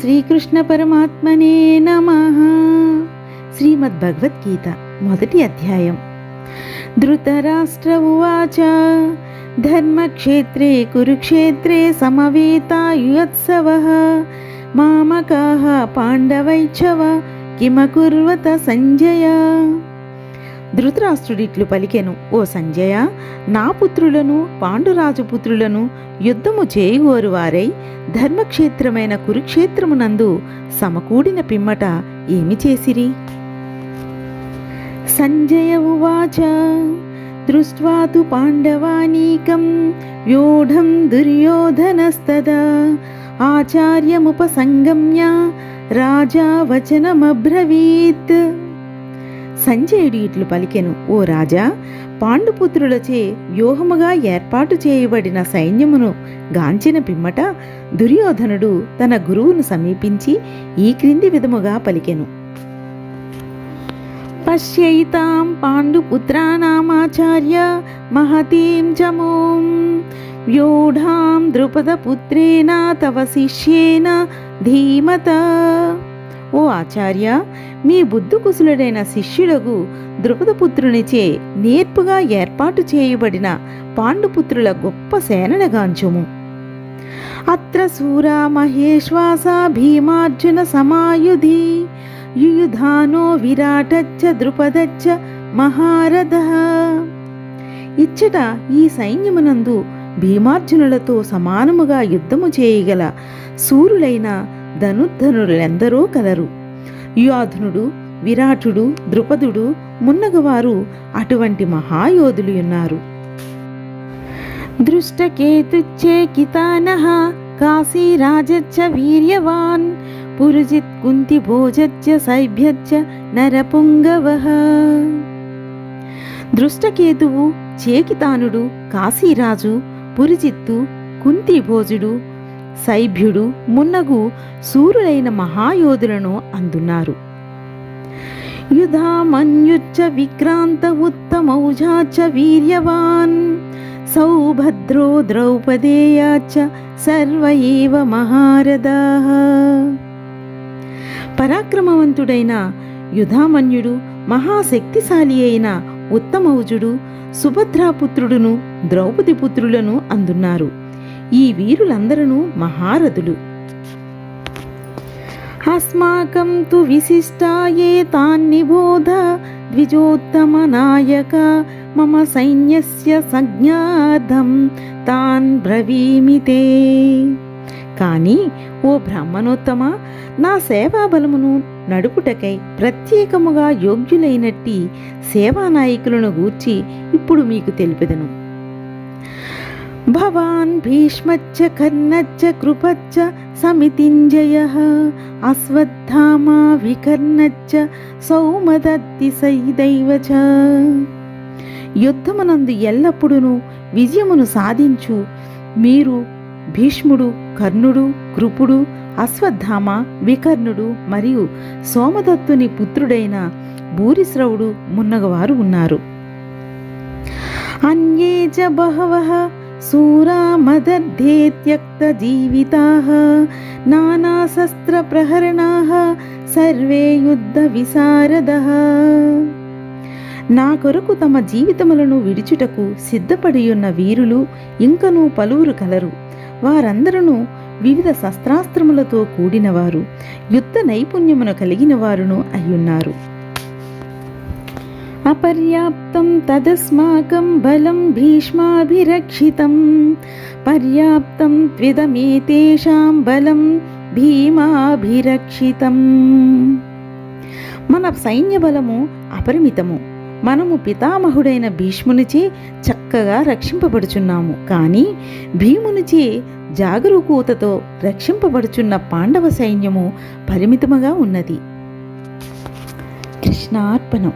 శ్రీకృష్ణ పరమాత్మనే నమ. శ్రీమద్ భగవద్గీత మొదటి అధ్యాయం. ధృతరాష్ట్ర ఉవాచ ధర్మక్షేత్రే కురుక్షేత్రే సమవేతాయుత్సవ. మామకాహ పాండవైచ్చవ కిమకుర్వత సంజయ. ధృతరాష్ట్రుడిట్లు పలికెను ఓ సంజయ నా పుత్రులను పాండురాజు పుత్రులను యుద్ధము చేయువరువారై ధర్మక్షేత్రమైన కురుక్షేత్రమునందు సమకూడిన పిమ్మట ఏమి చేసిరి? సంజయ ఉవాచ దృష్ట్వా తు పాండవానీకం వ్యూఢం దుర్యోధనస్తదా ఆచార్యముపసంగమ్య రాజా వచనమబ్రవీత్ సంజయుడు ఇట్లు పలికెను ఓ రాజా పాండుపుత్రులచే వ్యూహముగా ఏర్పాటు చేయబడిన సైన్యమును గాంచిన పిమ్మట దుర్యోధనుడు తన గురువును సమీపించి ఈ క్రింది విధముగా పలికెను. పశ్యైతాం పాండుపుత్రానామాచార్య మహతీం జమోం వ్యూఢాం ద్రుపదపుత్రేణ తవ శిష్యేన ధీమత. ఓ ఆచార్య మీ బుద్ధుకుశలుడైన శిష్యులకు ద్రుపదపుత్రునిచే నేర్పుగా ఏర్పాటు చేయబడిన పాండుపుత్రుల గొప్ప సేననగాంచుము. అత్ర సూర మహేశ్వాస భీమార్జున సమాయుధి యుయుధానో విరాటచ్చ ద్రుపదచ్చ మహారథ. ఇచ్చట ఈ సైన్యమునందు భీమార్జునులతో సమానముగా యుద్ధము చేయగల సూరులైన ధనుర్ధనులెందరో కలరు. యుయాధునుడు విరాటుడు ద్రుపదుడు మున్నగవారు అటువంటి మహాయోధులు ఉన్నారు. దృష్టకేతుచ్చేకితానః కాశీరాజచ్చ వీర్యవాన్ పురుజిత్ కుంతి భోజచ్చ సైభ్యచ్చ నరపుంగవః. దృష్టకేతువు చేకితానుడు కాశీరాజు పురిజిత్తు కుంతిభోజుడు సైభ్యుడు మున్నగు సూరులైన మహాయోధులను అందున్నారు. యుధామన్యుచ్చ విక్రాంత ఉత్తమౌజాచ వీర్యవాన్ సౌభద్రో ద్రౌపదేయాచ సర్వ ఏవ మహారథాః. పరాక్రమవంతుడైన యుధామన్యుడు మహాశక్తిశాలి అయిన ఉత్తమౌజుడు సుభద్రాపుత్రుడును ద్రౌపది పుత్రులను అందున్నారు. ఈ వీరులందరూ మహారథులు. అస్మాకం తు విశిష్టాయే తాన్నిబోధ ద్విజోత్తమ నాయక మమ సైన్యస్య సంజ్ఞార్థం తాన్ బ్రవీమితే కానీ ఓ బ్రాహ్మణోత్తమ నా సేవాబలమును నడుపుటకై ప్రత్యేకముగా యోగ్యులైనట్టి సేవానాయకులను గూర్చి ఇప్పుడు మీకు తెలిపెదను. భవాన్ భీష్మచ్చ కర్ణచ్చ కృపచ్చ సమితింజయ అశ్వత్థామా వికర్ణచ్చ సౌమదత్తి సైదైవ చ యుద్ధమునందు ఎల్లప్పుడూ విజయమును సాధించు. మీరు భీష్ముడు కర్ణుడు కృపుడు అశ్వత్థామ వికర్ణుడు మరియు సోమదత్తుని పుత్రుడైన భూరిశ్రవుడు మున్నగవారు ఉన్నారు. అన్యే చ బహవః శూరా त्यक्तजीविताः नानाशस्त्रप्रहरणाः జీవితాః నానాశస్త్ర సర్వే యుద్ధ విశారద నా కొరకు తమ జీవితములను విడిచుటకు సిద్ధపడి ఉన్న వీరులు ఇంకనూ పలువురు కలరు. వారందరూ వివిధ శస్త్రాస్త్రములతో కూడినవారు యుద్ధ నైపుణ్యమును కలిగిన వారును అయ్యున్నారు. అపర్యాప్తం తదస్మాకం బలం భీష్మాభిరక్షితం. పర్యాప్తం త్విదమేతేషాం బలం భీమాభిరక్షితం. మన సైన్య బలము అపరిమితము. మనము పితామహుడైన భీష్మునిచే చక్కగా రక్షింపబడుచున్నాము. కానీ భీమునిచే జాగరూకూతతో రక్షింపబడుచున్న పాండవ సైన్యము పరిమితముగా ఉన్నది. కృష్ణార్పణం.